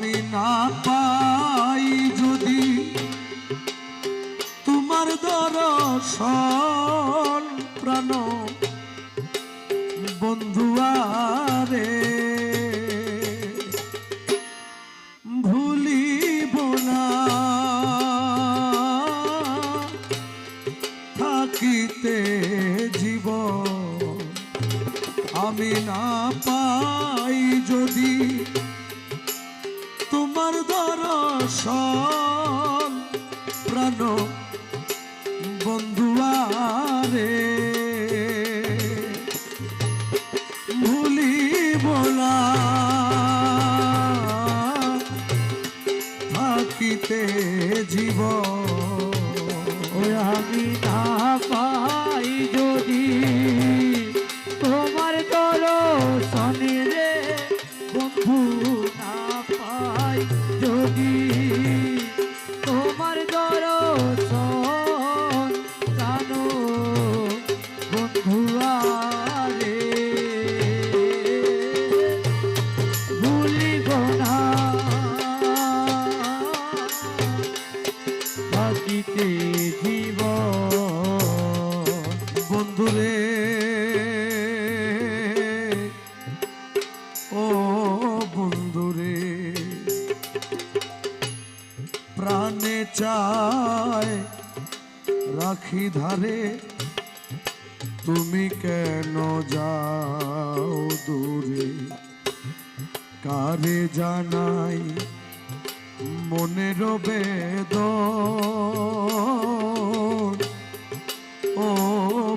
আমি না পাই যদি তোমার দর্শন প্রাণ বন্ধুয়ারে দর্শন প্রাণ বন্ধুয়ারে ভুলি বলা থাকিতে জীবন রাখি ধারে, তুমি কেন যাও দূরে? কারে জানাই মনের বেদন? ও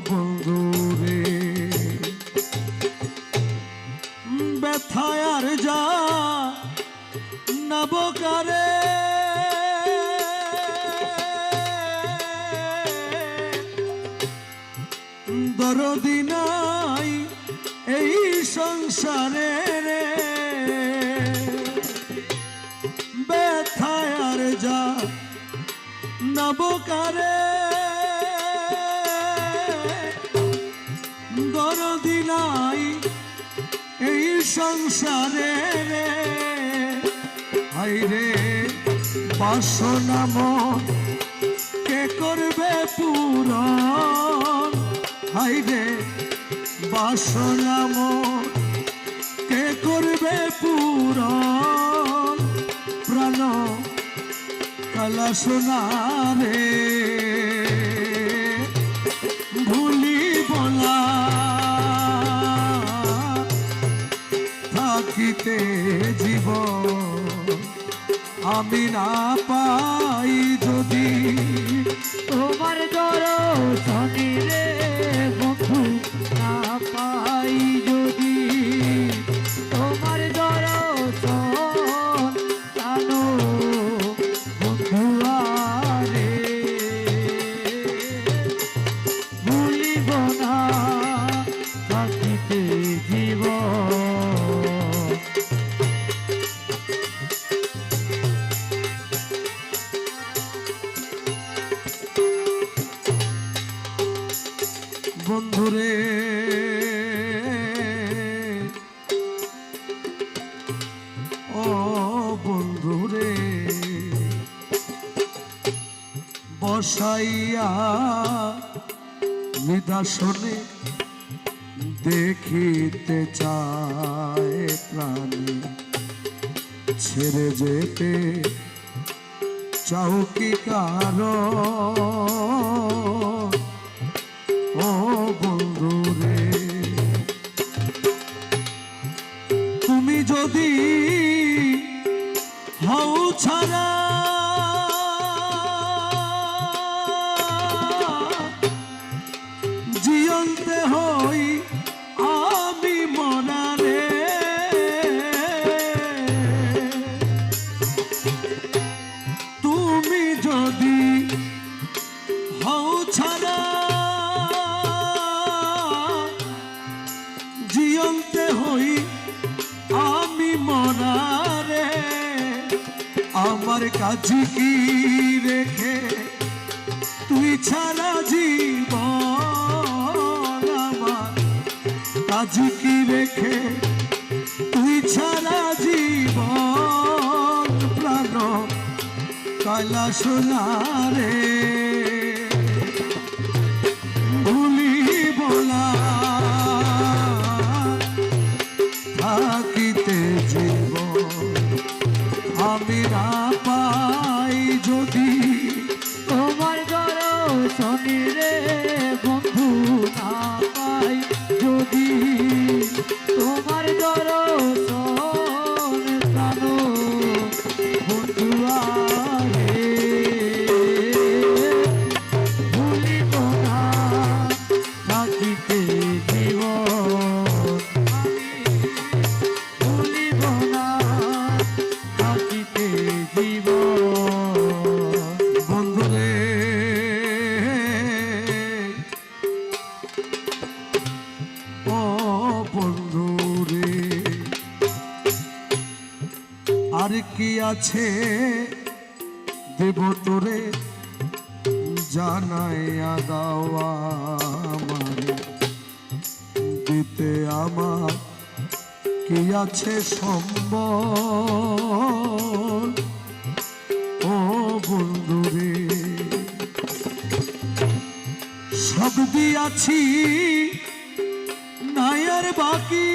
বন্ধুরে ব্যথায় আর যা নবকারে দরদি নাই এই সংসারে রে। ব্যথায় আর যা নবকারে। দরদি নাই এই সংসারে রে। রে বাসনাম কে করবে পূরণ হাই রে? বাসনাম কে করবে পূরণ? প্রাণ কালা সোনারে ভুলিব না থাকিতে জীব, আমি না পাই যদি। তোমার দর্শনে রে। নিদাসনে দেখিতে চায় প্রাণী। ছেড়ে যেতে চাও কি কারও ও আমার কাছে কি রেখে, তুই ছাড়া জীবন আমার। কাছে কি রেখে, তুই ছাড়া জীবন লালা সোনা রে ভুলিব না আর কি আছে দেব তোরে জানাইয়া দাওয়া আমারে। দিতে আমার কি আছে সম্বল? ও বন্ধুরে সব দিয়াছি নায়ার বাকি।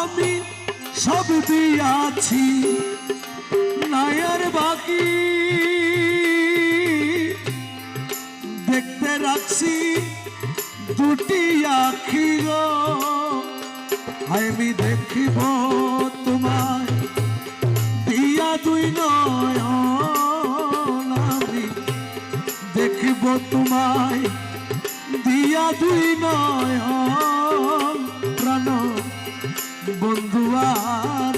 আমি সব দিয়াছি, নায়ার বাকি। দেখতে রাখছি দুটি আখি গো। আমি দেখিব তোমায়। দিয়া দুই নয়ন আমি দেখিব তোমায়। দিয়া দুই নয়ন প্রাণ। বন্ধুয়ারে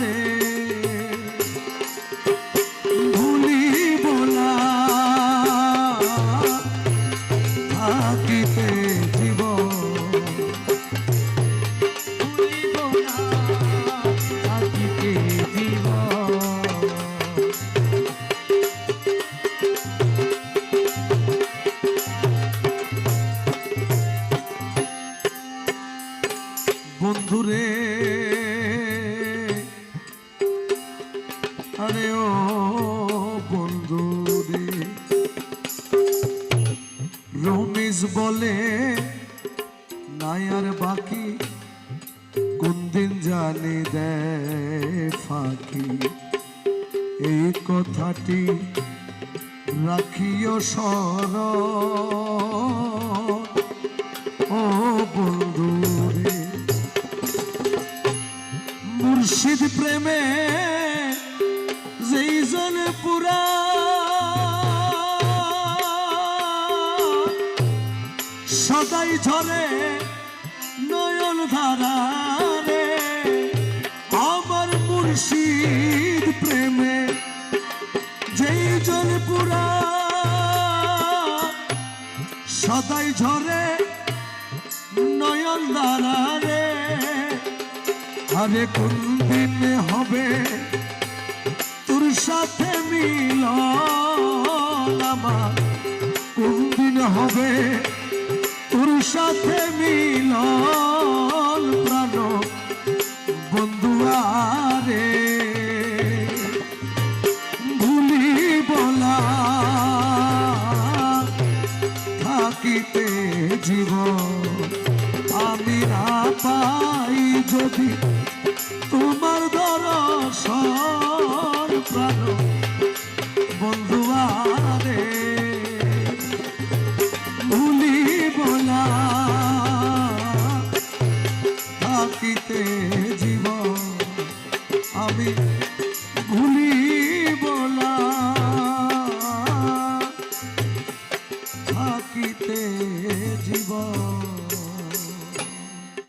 রমেশ বলে, নাই আর বাকি। কোন দিন জানি দেয় ফাঁকি। এই কথাটি রাখিও সর ও মুর্শিদ প্রেমে, যেই জন পুরা সদাই ঝরে নয়ন ধারা রে আরে কোন দিন হবে তোর সাথে মিল আমার? কোন দিন হবে তোর সাথে মিল পাই